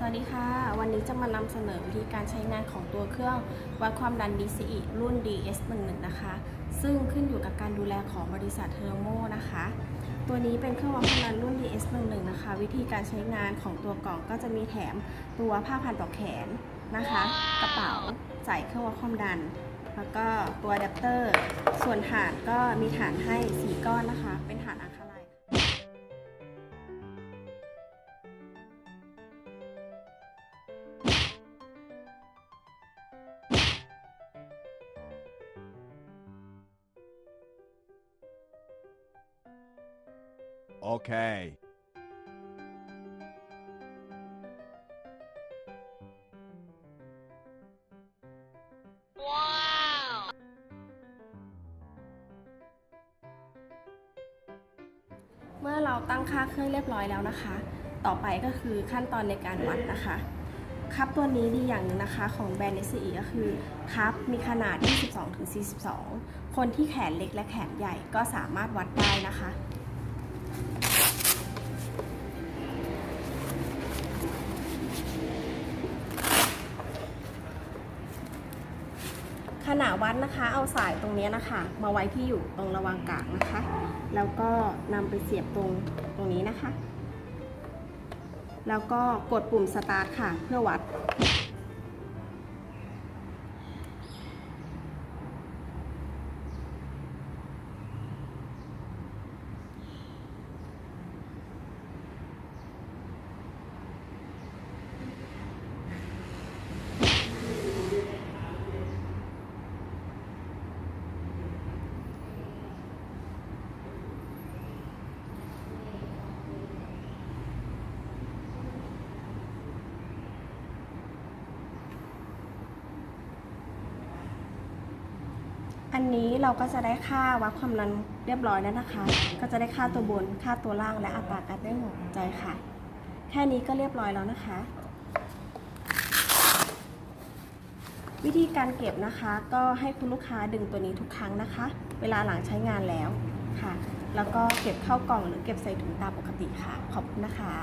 สวัสดีค่ะ วันนี้จะมานำเสนอวิธีการใช้งานของตัวเครื่องวัดความดัน DCE รุ่น DS11 นะคะ ซึ่งขึ้นอยู่กับการดูแลของบริษัทเทอร์โมนะคะ ตัวนี้เป็นเครื่องวัดความดันรุ่น DS11 นะคะ วิธีการใช้งานของตัวกล่องก็จะมีแถมตัวผ้าพันปลอกแขนนะคะ กระเป๋าใส่เครื่องวัดความดัน แล้วก็ตัวอะแดปเตอร์ ส่วนฐานก็มีฐานให้ 4 ก้อนนะคะ เป็นฐานอะคา ไลน์ Okay. เมื่อเราตั้งค่าเครื่องเรียบร้อยแล้วนะคะ ต่อไปก็คือขั้นตอนในการวัดนะคะครับตัวนี้ดีอย่างหนึงนะคะของแบรนด์ SCE ก็คือครับมีขนาด 22-42 คนที่แขนเล็กและแขนใหญ่ก็สามารถวัดได้นะคะ ขณะวัดนะคะ เอาสายตรงนี้นะคะ มาไว้ที่อยู่ตรงระวังกางนะคะ แล้วก็นำไปเสียบตรงตรงนี้นะคะ แล้วก็กดปุ่มสตาร์ทค่ะ เพื่อวัด อันนี้เราก็จะได้ค่าวัดความดันเรียบร้อยแล้วนะคะ ก็จะได้ค่าตัวบน ค่าตัวล่าง และอัตราการเต้นของหัวใจค่ะ แค่นี้ก็เรียบร้อยแล้วนะคะ วิธีการเก็บนะคะ ก็ให้คุณลูกค้าดึงตัวนี้ทุกครั้งนะคะ เวลาหลังใช้งานแล้วค่ะ แล้วก็เก็บเข้ากล่องหรือเก็บใส่ถุงตามปกติค่ะ ขอบคุณนะคะ